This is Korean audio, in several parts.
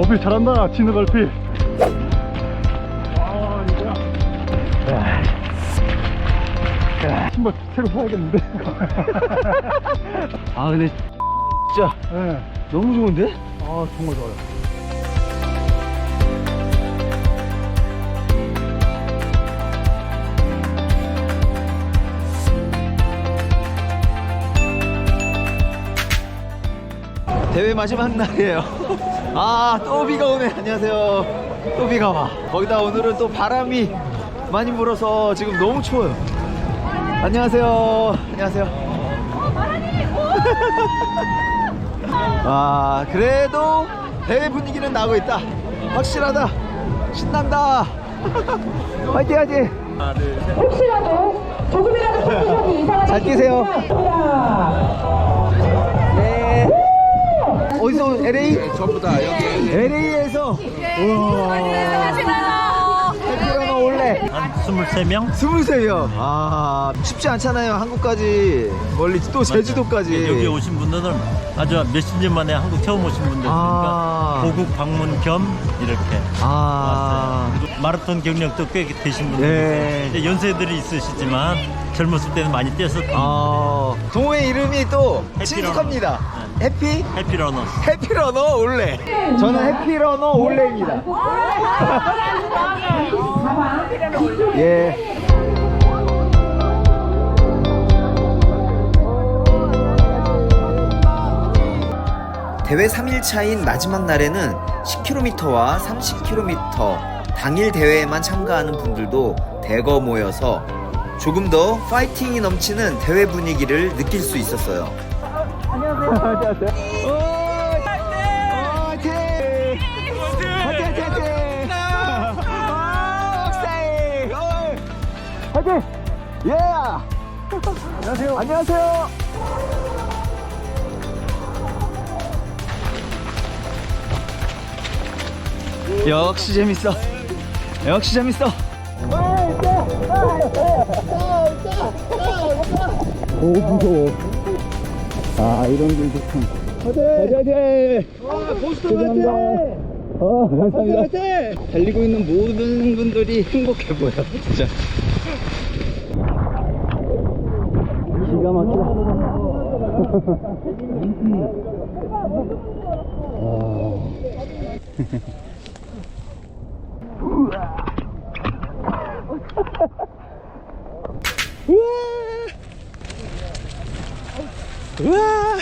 어필 잘한다 진흙 얼필 아 이거야 신발 새로 사야겠는데 아 근데 진짜 네. 너무 좋은데? 아 정말 좋아요 대회 마지막 날이에요. 아, 또 비가 오네. 안녕하세요. 또 비가 와. 거기다 오늘은 또 바람이 많이 불어서 지금 너무 추워요. 안녕하세요. 안녕하세요. 아, 그래도 대회 분위기는 나고 있다. 확실하다. 신난다. 화이팅, 화이팅. 혹시라도 조금이라도 잘 뛰세요. 네. 어디서 LA? 전부 다. LA에서. 우와. 해피러너 올래. 한 23명? 23명. 아, 쉽지 않잖아요. 한국까지. 멀리 또 제주도까지. 여기 오신 분들은 아주 몇십 년 만에 한국 처음 오신 분들이니까 아. 고국 방문 겸 이렇게 아. 왔어요. 마라톤 경력도 꽤 되신 분들 네. 연세들이 있으시지만 젊었을 때는 많이 뛰었었던 아. 동호회 이름이 또. 친숙합니다. 해피? 해피러너 해피러너 올레. 저는 해피러너 올레입니다. 예. 대회 3일차인 마지막 날에는 10km와 30km 당일 대회에만 참가하는 분들도 대거 모여서 조금 더 파이팅이 넘치는 대회 분위기를 느낄 수 있었어요. 안녕하세요. 안녕하세요. 오, 화이팅! 화이팅! 화이팅! 화이팅! 어이! 화이팅! 예! 안녕하세요. 안녕하세요. 역시 재밌어. 역시 재밌어. 오 무서워. 아 이런 길도 참. 화이팅! 화이팅! 보스턴 화이팅! 어 감사합니다. 달리고 있는 모든 분들이 행복해 보여 진짜. 기가 막히다. 우와!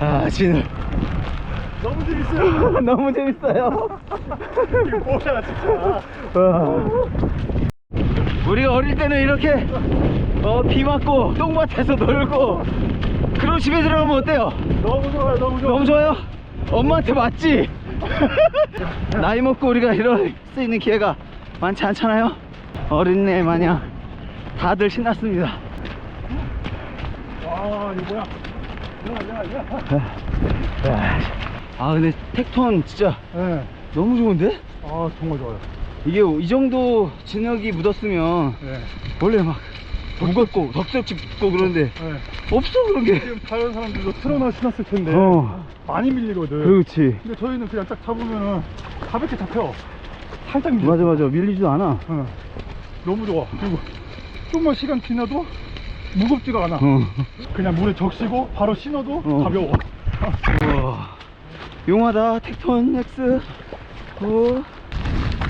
아, 진우. 너무 재밌어요 너무 재밌어요. 이거 뭐야 진짜 와. 우리가 어릴 때는 이렇게 어, 비 맞고 똥밭에서 놀고 그리고 집에 들어가면 어때요? 너무 좋아요 너무 좋아 너무 좋아요? 엄마한테 맞지? 나이 먹고 우리가 이럴 수 있는 기회가 많지 않잖아요? 어린애 마냥 다들 신났습니다. 와 이거 뭐야 야야야 아 근데 텍톤 진짜 네. 너무 좋은데? 아 정말 좋아요 이게 이 정도 진흙이 묻었으면 네. 원래 막 무겁고 붙고 그런데 네. 없어 그런 게. 지금 다른 사람들도 트러나 신었을 텐데 어. 많이 밀리거든 그렇지. 근데 저희는 그냥 딱 잡으면은 가볍게 잡혀 살짝 밀려 맞아 맞아 밀리지도 않아. 어. 너무 좋아 그리고 좀만 시간 지나도 무겁지가 않아 어. 그냥 물에 적시고 바로 신어도 어. 가벼워. 용하다 텍톤 X. 어.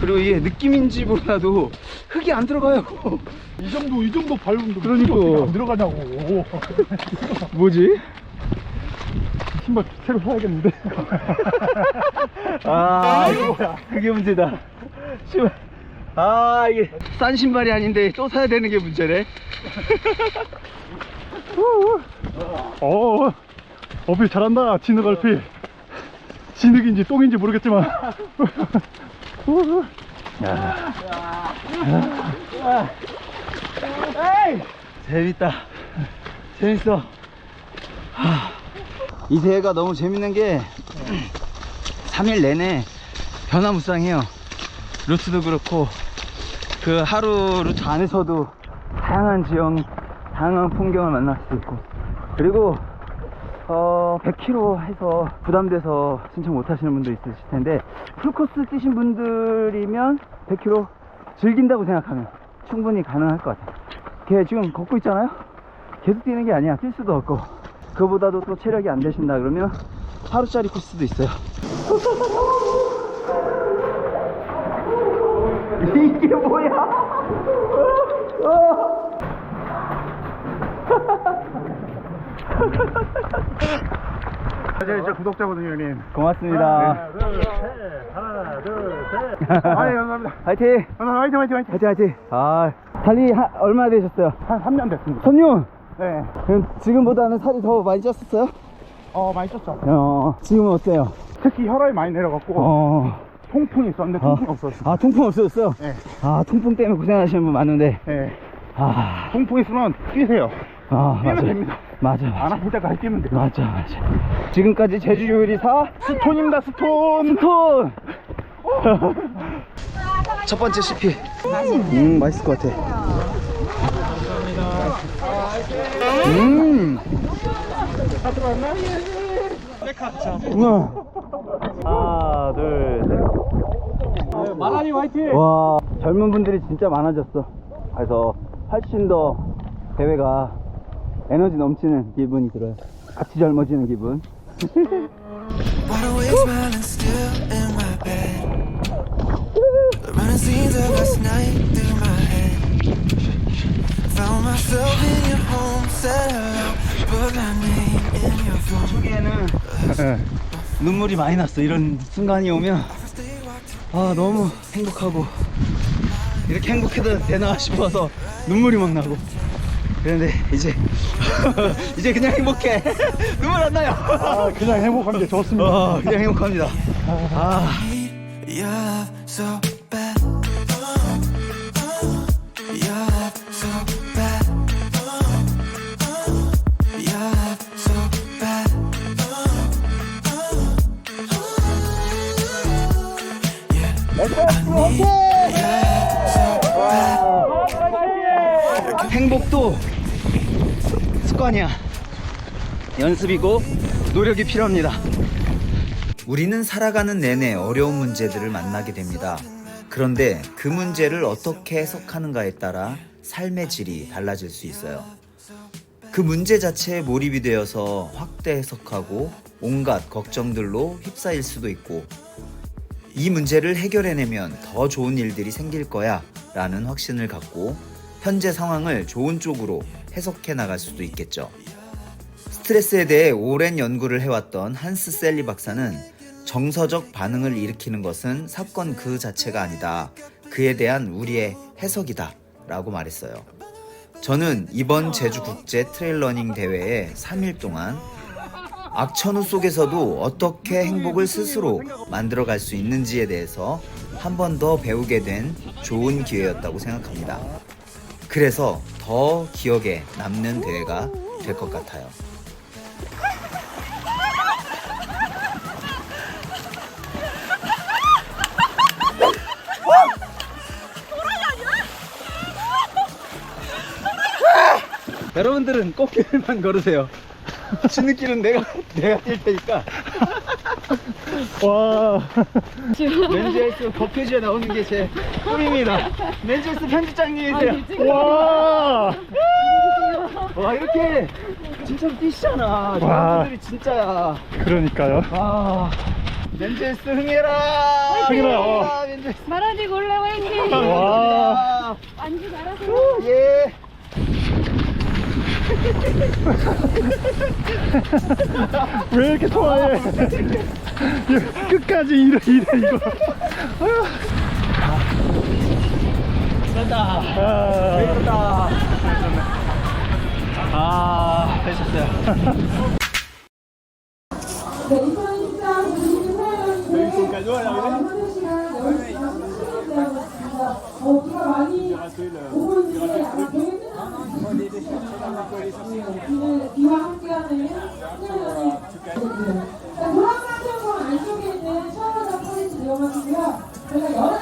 그리고 이게 느낌인지보다도 흙이 안 들어가요. 이 정도 이 정도 밟으면 그러니까. 어떻게 안 들어가냐고 뭐지? 신발 새로 사야겠는데 아 이거 뭐야 그게 문제다. 신발. 아 이게 싼 신발이 아닌데 또 사야 되는 게 문제네. 어 어필 잘한다 진흙 얼필 진흙인지 똥인지 모르겠지만 재밌다. 재밌어. 하, 이 대회가 너무 재밌는 게 3일 내내 변화무쌍해요. 루트도 그렇고 그 하루 루트 안에서도 다양한 지형, 다양한 풍경을 만날 수 있고 그리고 어 100km 해서 부담돼서 신청 못 하시는 분도 있으실 텐데 풀코스 뛰신 분들이면 100km 즐긴다고 생각하면 충분히 가능할 것 같아요. 걔 지금 걷고 있잖아요. 계속 뛰는 게 아니야. 뛸 수도 없고 그보다도 또 체력이 안 되신다 그러면 하루짜리 코스도 있어요. 이게 뭐야? 제, 제 구독자거든요, 형님. 고맙습니다. 하나, 둘, 셋. 아예 감사합니다. 화이팅! 하나, 화이팅, 화이팅, 화이팅. 화이팅 화이팅! 아 달리 하, 얼마나 되셨어요? 한 3년 됐습니다. 3년! 네. 그럼 지금보다는 살이 더 많이 쪘었어요? 어, 많이 쪘죠. 어 지금은 어때요? 특히 혈압이 많이 내려갖고 어. 통풍이 있었는데 어. 통풍이 없었어요. 아 통풍 없어졌어요? 네. 아 통풍 때문에 고생하시는 분 많은데 네. 아, 통풍 있으면 뛰세요. 아 뛰면 맞아 됩니다. 맞아 안 맞아 아플 때까지 뛰면 돼요. 맞아 맞아 지금까지 제주 요리사? 스톤입니다, 스톤. 스톤! 첫 번째 CP 음 맛있을 것 같아. 음. 우와. 하나 둘 셋. 마라니 화이팅! 와 젊은 분들이 진짜 많아졌어. 그래서 훨씬 더 대회가 에너지 넘치는 기분이 들어요 같이 젊어지는 기분 네. 눈물이 많이 났어 이런 순간이 오면 아 너무 행복하고 이렇게 행복해도 되나 싶어서 눈물이 막 나고 그런데 이제 이제 그냥 행복해 눈물 안 나요 아, 그냥 행복한 게 좋습니다. 어, 그냥 행복합니다 아 Your love so bad. Your love so bad. Your love so bad. 행복도 습관이야 연습이고 노력이 필요합니다 우리는 살아가는 내내 어려운 문제들을 만나게 됩니다. 그런데 그 문제를 어떻게 해석하는가에 따라 삶의 질이 달라질 수 있어요. 그 문제 자체에 몰입이 되어서 확대 해석하고 온갖 걱정들로 휩싸일 수도 있고 이 문제를 해결해내면 더 좋은 일들이 생길 거야 라는 확신을 갖고 현재 상황을 좋은 쪽으로 해석해 나갈 수도 있겠죠. 스트레스에 대해 오랜 연구를 해왔던 한스 셀리 박사는 정서적 반응을 일으키는 것은 사건 그 자체가 아니다. 그에 대한 우리의 해석이다. 라고 말했어요. 저는 이번 제주국제 트레일러닝 대회에 3일 동안 악천후 속에서도 어떻게 행복을 스스로 만들어갈 수 있는지에 대해서 한 번 더 배우게 된 좋은 기회였다고 생각합니다. 그래서 더 기억에 남는 대회가 될 것 같아요. 여러분들은 꽃길만 걸으세요 쉬는 길은 내가 내가 뛸 테니까 와. 맨즈헬스 겉표지에 나오는 게 제 꿈입니다 맨즈헬스 편집장님이세요 와. 와 이렇게 진짜 뛰시잖아 와. 여러분들이 진짜야 그러니까요. 아 맨즈헬스 흥해라 흥해라, 어. 아, 맨즈헬스 마라지 골래 화이팅! 와. 안주 잘하세요. 예 왜 이렇게 좋아해? 끝까지 이래, 이래, 이거. 아, 됐다 아 하셨어요 네, 2013 주민들 사연 주민들 시간 여기 어, 비가 많이 오고 있는데 아마 비와 함께하는 같은 거 안쪽에 있는 샤워장 포인트 이용하시고요. 저희가 11시